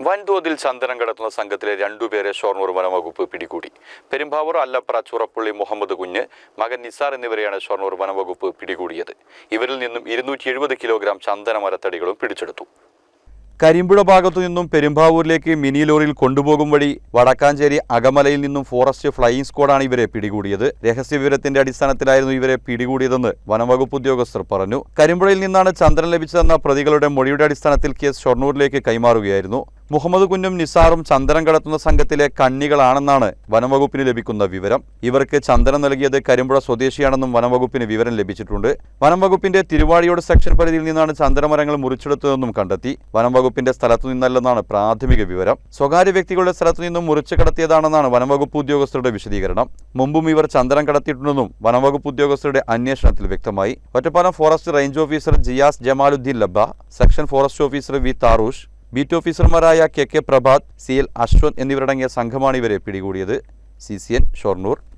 വൻതോതിൽ ചന്ദനം കടത്തുന്ന സംഘത്തിലെ രണ്ടുപേരെ ഷൊർണൂർ വനംവകുപ്പ് പിടികൂടി. പെരുമ്പാവൂർ അല്ലപ്ര ചുറപ്പുള്ളി മുഹമ്മദ് കുഞ്ഞ് മകൻ നിസാർ എന്നിവരെയാണ് ഷൊർണൂർ വനംവകുപ്പ് പിടികൂടിയത്. ഇവരിൽ നിന്നും ഇരുന്നൂറ്റി എഴുപത് കിലോഗ്രാം ചന്ദന മരത്തടികളും പിടിച്ചെടുത്തു. കരിമ്പുഴ ഭാഗത്തു നിന്നും പെരുമ്പാവൂരിലേക്ക് മിനി ലോറിയിൽ കൊണ്ടുപോകും വഴി വടക്കാഞ്ചേരി അകമലയിൽ നിന്നും ഫോറസ്റ്റ് ഫ്ലൈയിങ് സ്ക്വാഡാണ് ഇവരെ പിടികൂടിയത്. രഹസ്യ വിവരത്തിന്റെ അടിസ്ഥാനത്തിലായിരുന്നു ഇവരെ പിടികൂടിയതെന്ന് വനംവകുപ്പ് ഉദ്യോഗസ്ഥർ പറഞ്ഞു. കരിമ്പുഴയിൽ നിന്നാണ് ചന്ദ്രൻ ലഭിച്ചതെന്ന പ്രതികളുടെ മൊഴിയുടെ അടിസ്ഥാനത്തിൽ കേസ് ഷൊർണൂരിലേക്ക് കൈമാറുകയായിരുന്നു. മുഹമ്മദ് കുഞ്ഞും നിസാറും ചന്ദനം കടത്തുന്ന സംഘത്തിലെ കണ്ണികളാണെന്നാണ് വനംവകുപ്പിന് ലഭിക്കുന്ന വിവരം. ഇവർക്ക് ചന്ദനം നൽകിയത് കരിമ്പുഴ സ്വദേശിയാണെന്നും വനംവകുപ്പിന് വിവരം ലഭിച്ചിട്ടുണ്ട്. വനംവകുപ്പിന്റെ തിരുവാഴിയോട് സെക്ഷൻ പരിധിയിൽ നിന്നാണ് ചന്ദനമരങ്ങൾ മുറിച്ചെടുത്തതെന്നും കണ്ടെത്തി. വനംവകുപ്പിന്റെ സ്ഥലത്തു നിന്നല്ലെന്നാണ് പ്രാഥമിക വിവരം. സ്വകാര്യ വ്യക്തികളുടെ സ്ഥലത്തു നിന്നും മുറിച്ചു കടത്തിയതാണെന്നാണ് വനംവകുപ്പ് ഉദ്യോഗസ്ഥരുടെ വിശദീകരണം. മുമ്പും ഇവർ ചന്ദനം കടത്തിയിട്ടുണ്ടെന്നും വനംവകുപ്പ് ഉദ്യോഗസ്ഥരുടെ അന്വേഷണത്തിൽ വ്യക്തമായി. Ottapalam forest range officer Jiyas Jamaluddin Labba section forest officer V Tharush beat ഓഫീസർമാരായ K K Prabhath C L Ashwanth എന്നിവരടങ്ങിയ സംഘമാണ് ഇവരെ പിടികൂടിയത്. C C N Shoranur.